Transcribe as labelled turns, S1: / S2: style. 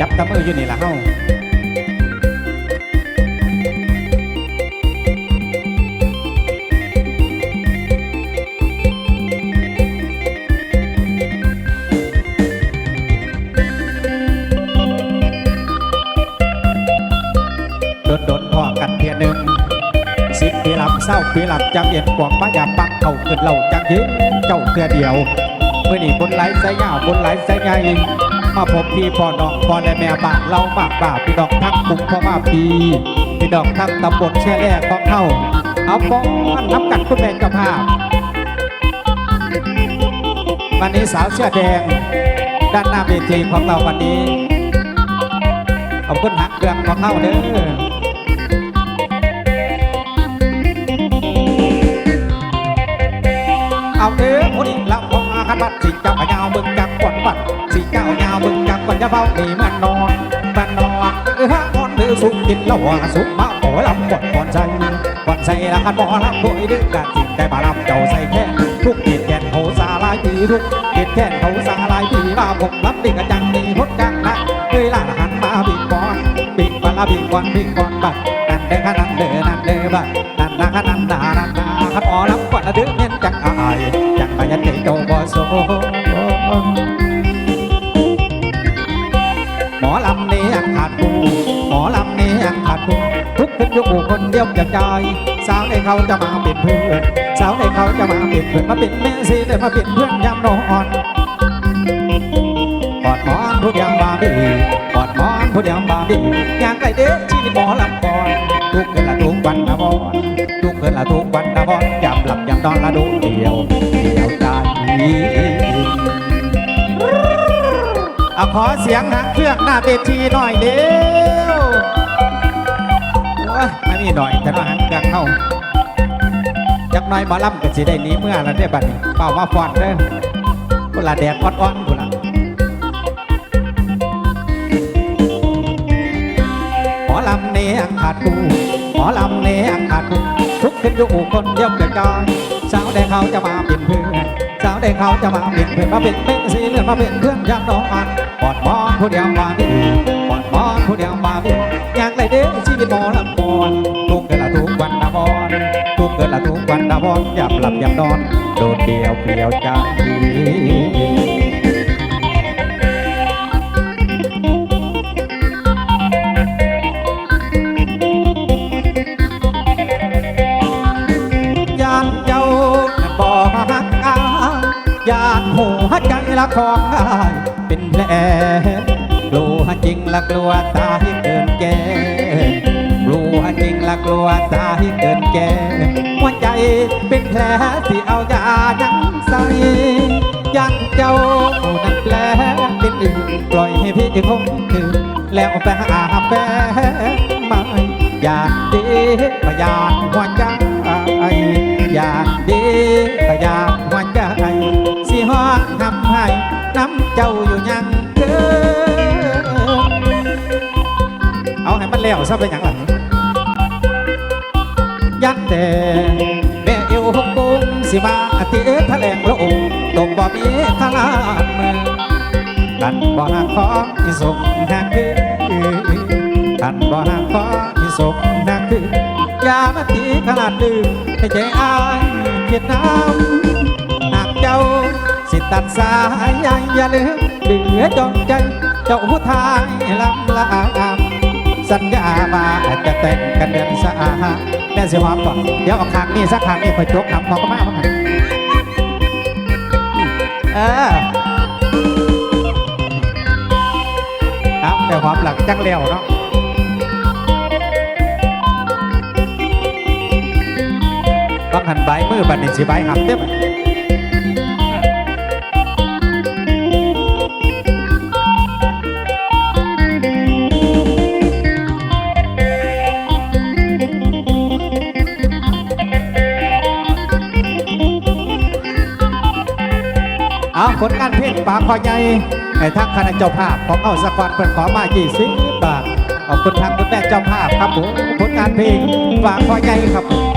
S1: จับตะมืออยู่นี่ละเฮาโดนดนๆพอกันเพียหนึ่งสิบปีหลับเศร้าปีหลับจังเย็นกวางป้ายาปักเอาขึ้นเหล่าจังยืนเจ้าเตือเดียวเมื่อนี่บนไหลสายยาวบนไหลสายใหญ่ มาพบพี่พ่อน้องพ่อและแม่บ้านเรามากกว่าพี่น้องทั้งกลุ่มพ่อมาปีพี่น้องทั้งตำบลแช่แรกของเฮาเอาป้อนน้ำกัดคุณแม่เจ้าภาพวันนี้สาวเสื้อแดง ด้านหน้าเวทีของเราวันนี้ขอบคุณหักเครื่องของเฮาเด้อเอาเด้อคนอีกล้วพออาคันบัดสิจ้าพยา ก่อนจะเฝ้าหนีมันนอนมันนอนเออฮะก่อนเดือสุกกินแล้วว่าสุกมาบ่ลำก่อนก่อนใส่ก่อนใส่ละคันบ่ลำบ่อยดึกกันสิได้มาลำเจ้าใส่แค่ทุกเกียรแก่นเขาสาลายปีทุกเกียรแก่นเขาสาลายปีมาผมรับดีกันจังดีพดจังนะเคยล่าหันมาบิกก่อนบิกก่อนละบิกก่อนบิกก่อนบัดนั่นเด้อนั่นเด้อนั่นเด้อบัดนั่นนะขนั่นนานั่นนาขันบ่ลำก่อนละดือเห็นจังอายจังมายันเด็กโตบ่โซ ทุกคนยกหมู่คนเดียวจะใจสาวในเขาจะมาเป็นเพื่อนสาวในเขาจะมาเป็นเพื่อนมาเป็นแม่สิได้มาเป็นเพื่อนยามนอนกอดหมอนผู้เดียวบาบีกอดหมอนผู้เดียวบาบีอย่างไกลเด้อชีวิตหมอลำก่อนทุกเกินละทุกวันนะบอนทุกเกินละทุกวันนะบอนยามหลับยามนอนละดูเดียวเดียวใจเอาขอเสียงหางเครื่องหน้าเวทีหน่อยเดียวโอ้ ยไม่มีหน่อยแต่ว่าหางเครื่องเข้าจักหน่อยหมาล่ำก็สิได้หนี้เมื่อแล้วได้อบัดนี้เป่ามาฟอนเด้อเวลาแดดอ่อนๆพุ่นละหมอลำเนียงขาดกูหมอลำเนียงขาดกูทุกขึ้นอยู่คนเดียวกระจายสาวแดงเขาจะมาเป็นเพื่อนสาวแดงเขาจะมาเป็นเพื่อนมาเป็นเป็นสีเลือดมาเป็นเพื่อนยามนอนปอดมอนผู้เดียวมาดีปอดมอนผู้เดียวมาดีอยากไร เด้ชีวิตหมอลำบอนทุกเกินละทุกวันนะบอนทุกเกินละทุกวันนะบอนยาหลับยานอน โดดเดียวเปลี่ยวใจยานเจ้านั้นบ่ฮักอยานหัวใจละของอายเป็นแผลกลัวจริงละกลัวตายเกินแก่ วจริงละกลัวตายเกินแก่หัวใจเป็นแผลที่เอายายังใส่ยันเจ้านั้นแผลเป็นอื่นปล่อยให้พี่คงคืนแล้วไปหาแฟนใหม่อยากดีก็อยากหัวใจอยากดีก็อยากหัวใจสิฮอดทำให้น้ำเจ้าอยู่ยังเกินเอาให้มันแล้วซะเป็นอย่างหลัง ยันแต่แม่เอวหกปุงสิมาอติเอทะเลงโลงตกบ่มีทลานมือกันบ่หักของที่ส่งแห่งคือกันบ่หักของที่ส่งแห่งคืออย่ามาตีขนาดลืมให้ใจอายเกียดน้ำหากเจ้าสิตัดสายอย่าลืมเหลือจงใจเจ้าผู้ทายลำลา สัญญามาจะแต่งกันเดือนสะอาดแม่สิหอมก่อนเดี๋ยวเอาคางนี่สักคางนี่คอยจกน้ำพอก็มาบ้างเออครับแต่ความหลังจังเลี้ยวเนาะต้องหันใบมือบันนิสิใบหับเด้อ เอาผลงานเพลงปากคอใหญ่ให้ทางคณะเจ้าภาพของเอาสควอตเพิ่นขอมากี่สิบาทขอบคุณทางคุณแม่เจ้าภาพครับผมผลงานเพลงฝากคอใหญ่ครับผม